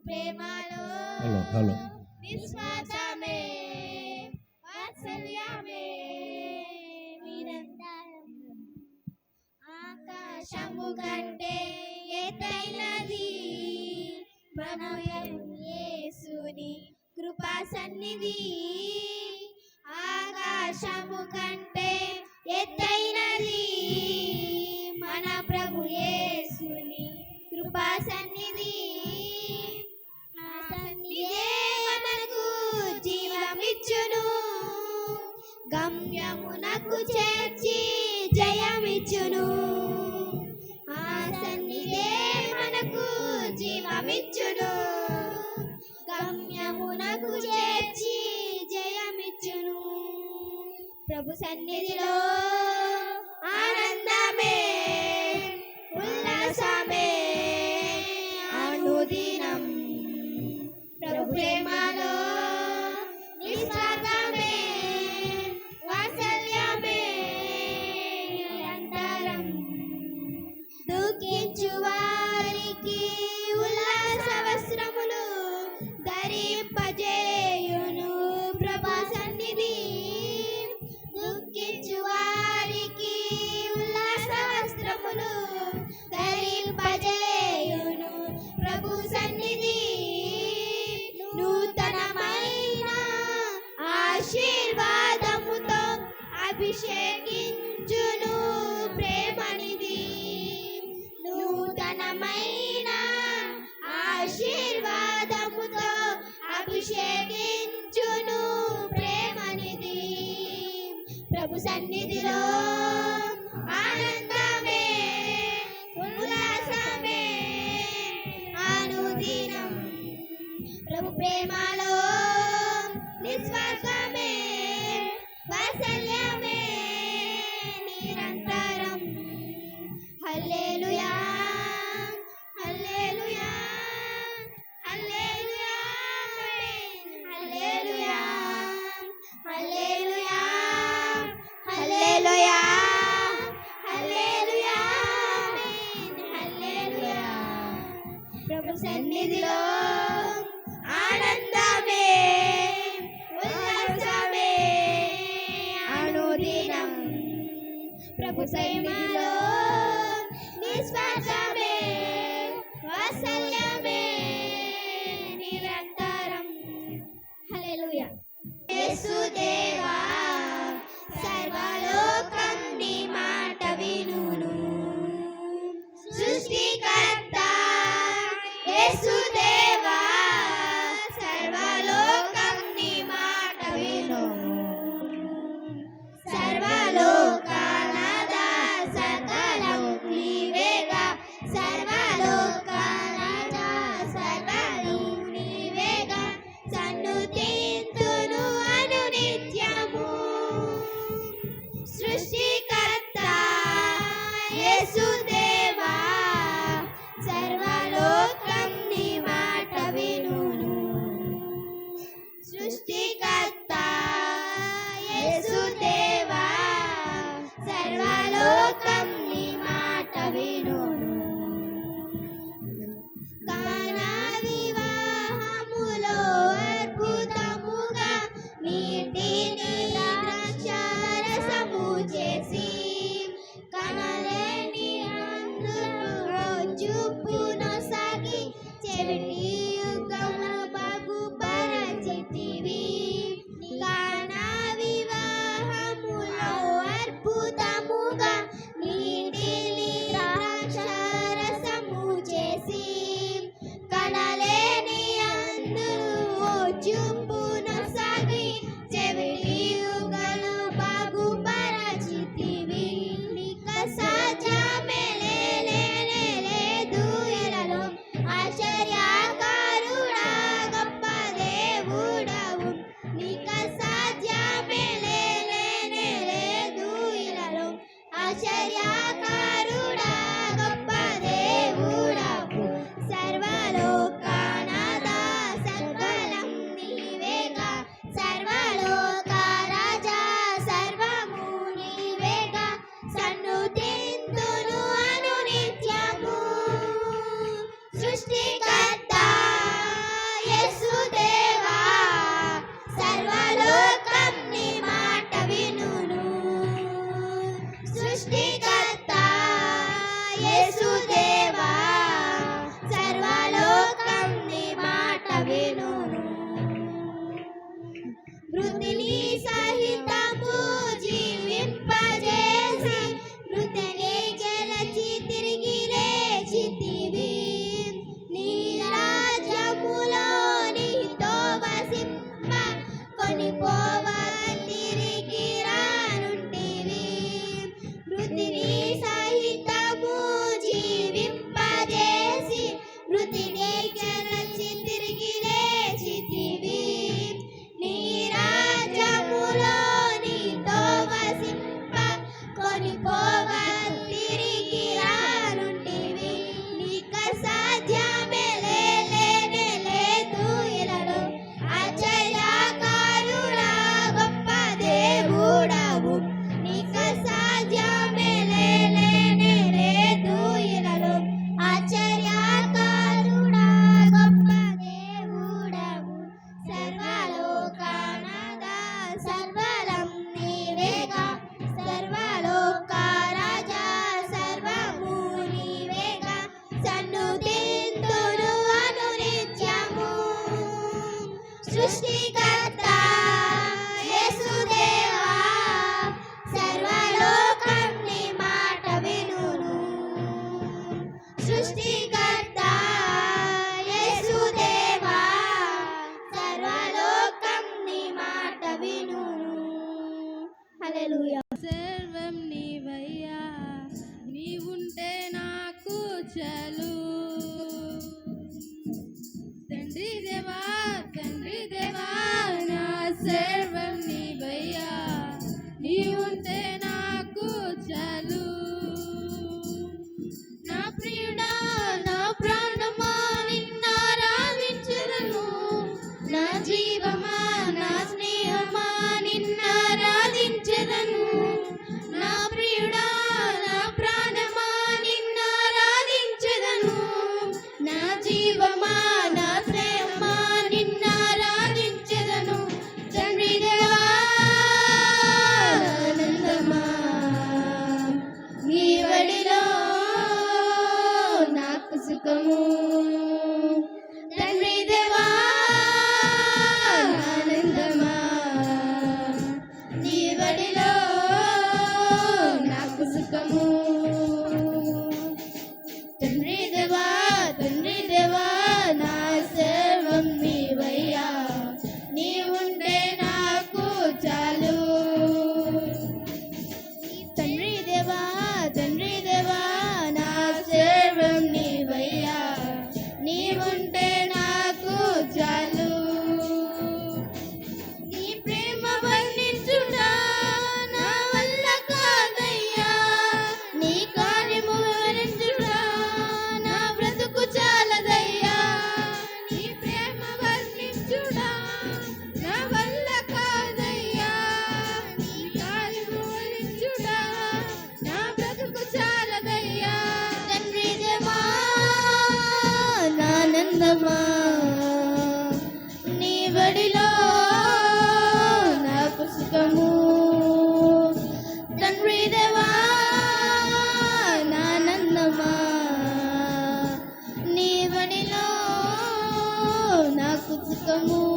ప్రేమలో హలో ఆకాశము కంటే ఎతైనది మనయం యేసుని కృపా సన్నిధి. ఆకాశము కంటే ఎత్తైనది మన ప్ర మనకు చేర్చి జయమిచ్చును. ఆ సన్నిధే మనకు జీవమిచ్చును. గమ్యమునకు చేర్చి జయమిచ్చును. ప్రభు సన్నిధిలో ఆనందమే ఉల్లాసమే. సన్నిధిలో 不得。నాకు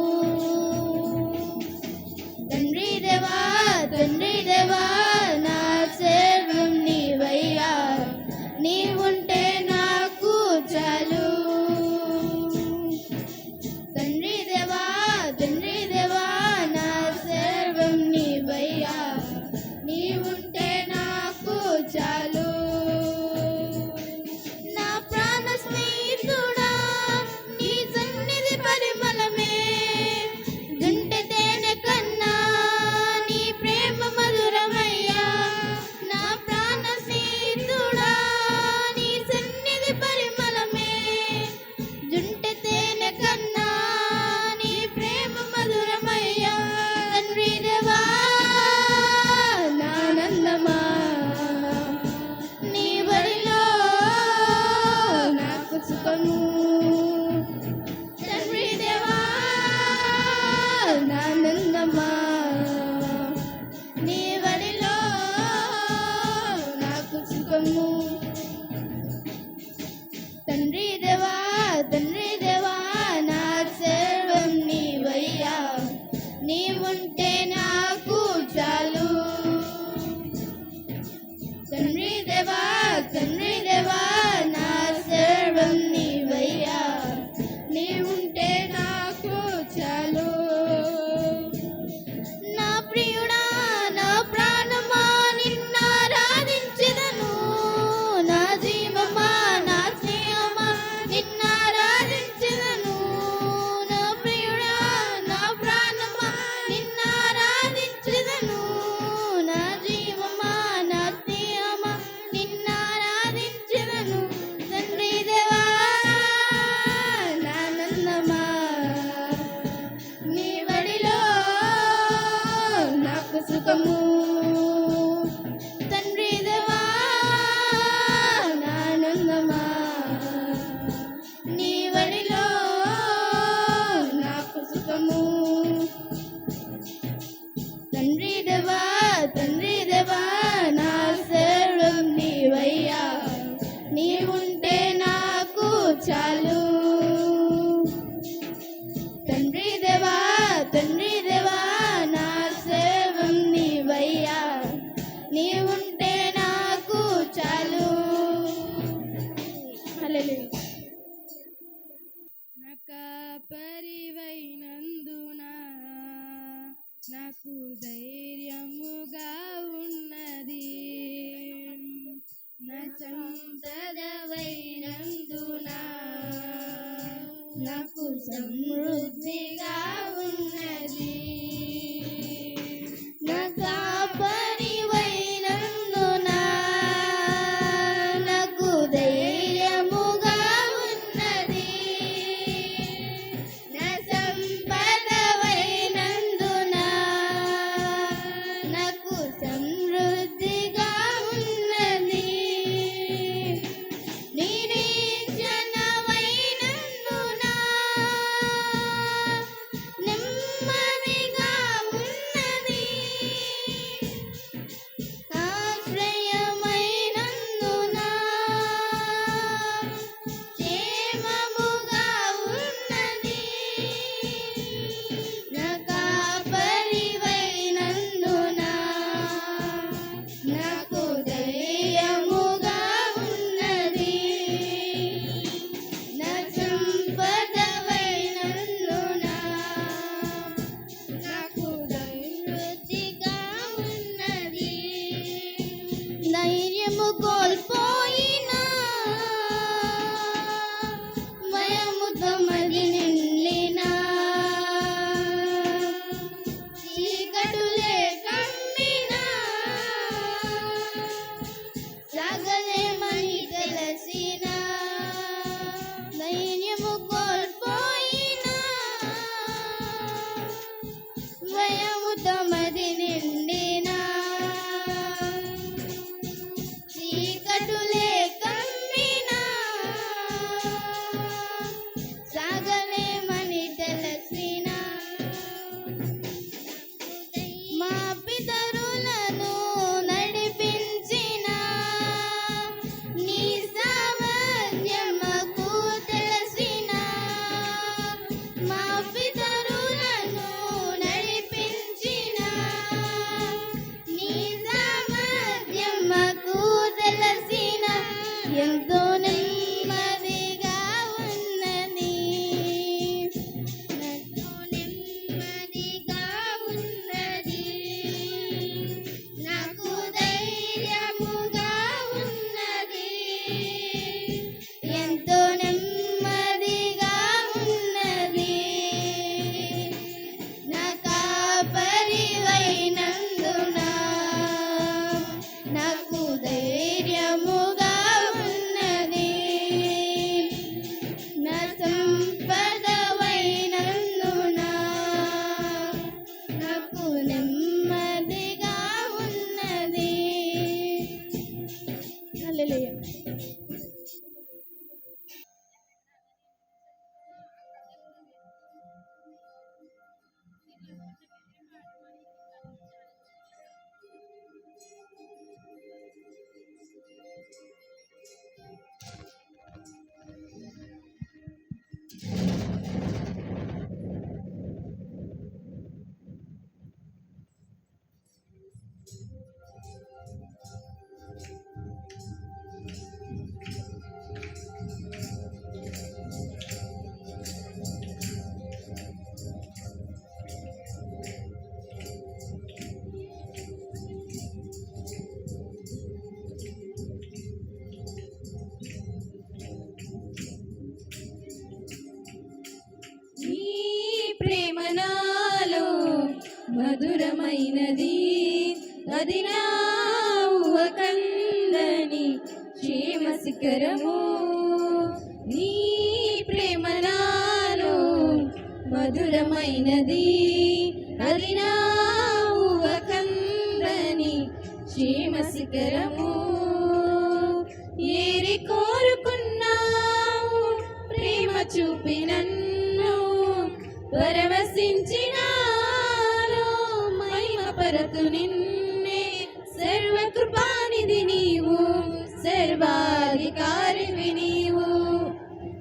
Medina.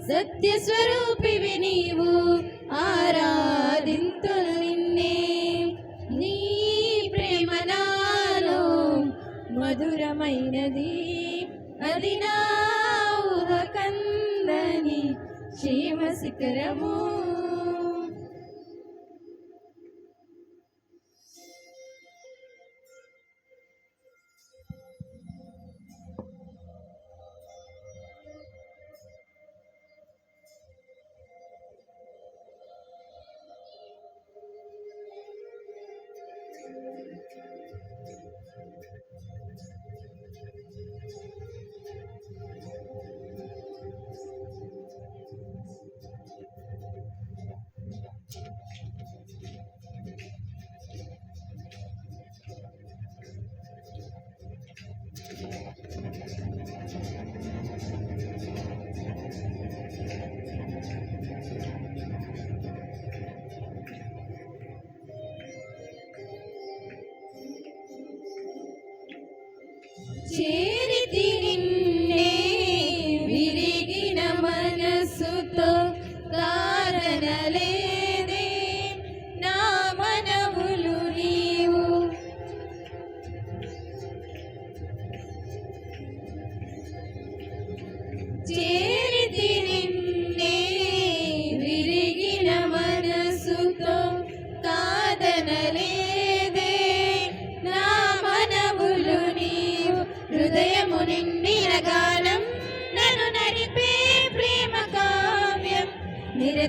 సత్యస్వరూపివి నీవు ఆరాధింతులు నిన్నే. నీ ప్రేమ నాలో మధురమైనది అది నా కందని క్షేమ శిఖరము.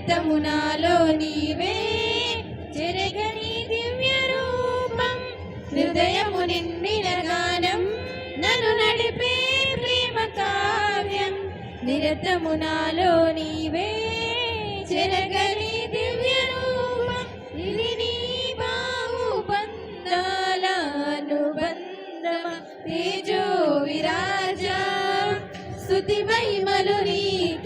నిరతము నాలో నీవే జరగని దివ్య రూపం హృదయము నిండిన గానం నన్ను నడిపే ప్రేమ కావ్యం. నిరతము నాలో నీవే జరగని దివ్య రూపం ఇది నీ బాహు బంధాల తేజో విరాజ స్తుతి మహిమలు నీకే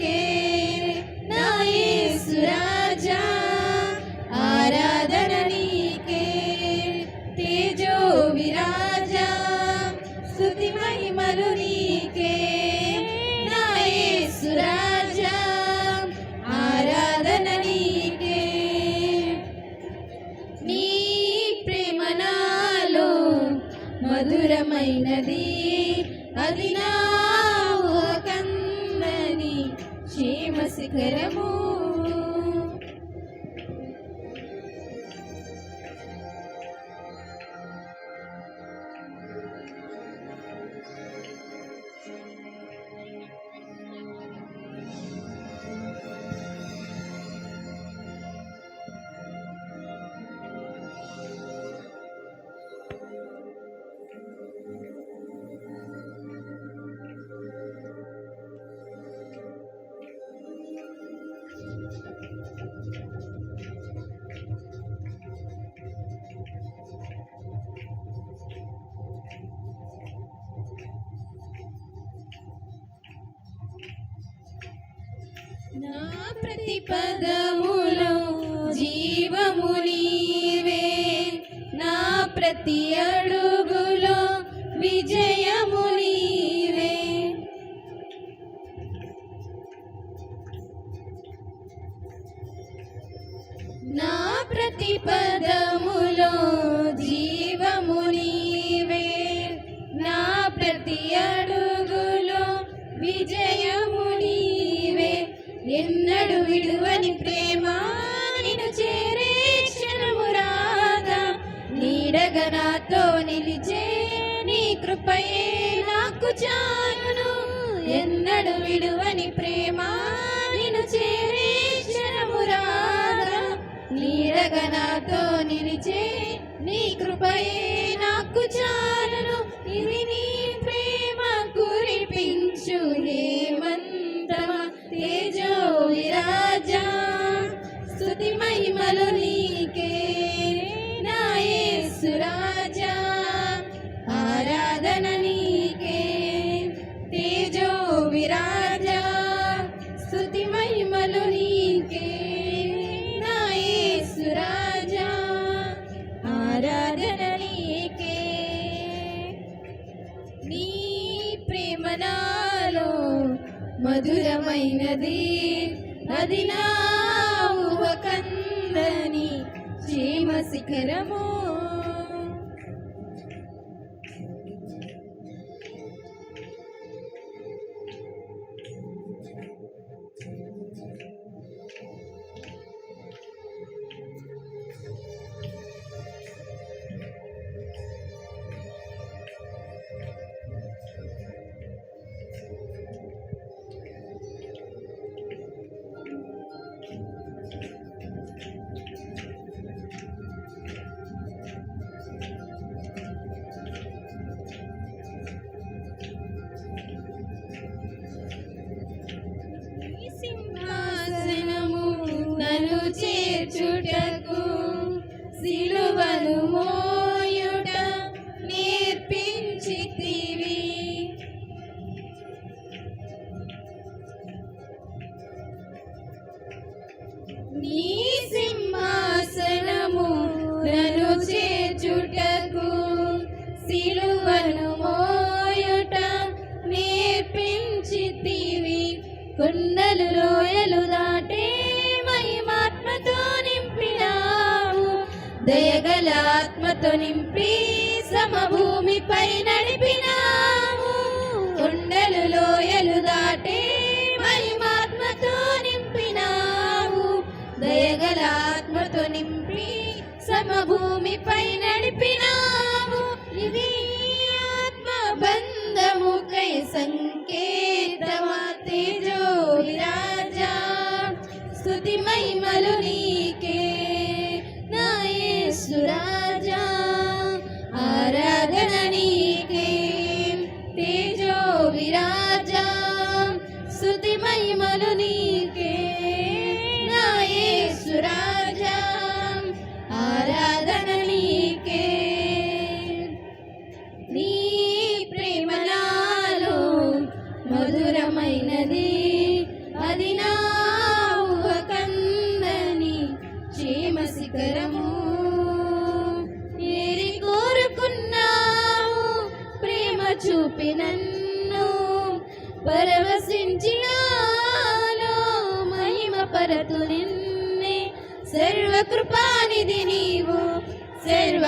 ప్రతి పదములో జీవము నీవే. నా ప్రతి అడు ఎన్నడు విడువని ప్రేమ నిన్ను చేరే క్షణమురాగా నీడగా నాతో నిలిచే నీ కృపయే నాకు చాలును. ఎన్నడు విడువని ప్రేమ నిన్ను చేరే క్షణమురాగా నీడగా నాతో నిలిచే నీ కృపయే నాకు చాలును. ఇది నీ మధురమైనది. అది నా కందని క్షేమ శిఖరము 今天 Prabhu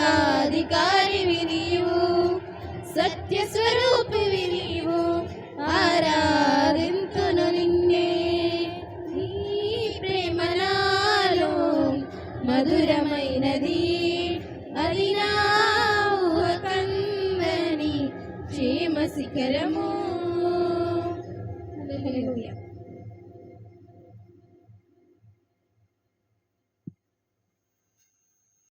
സർവാധികാരി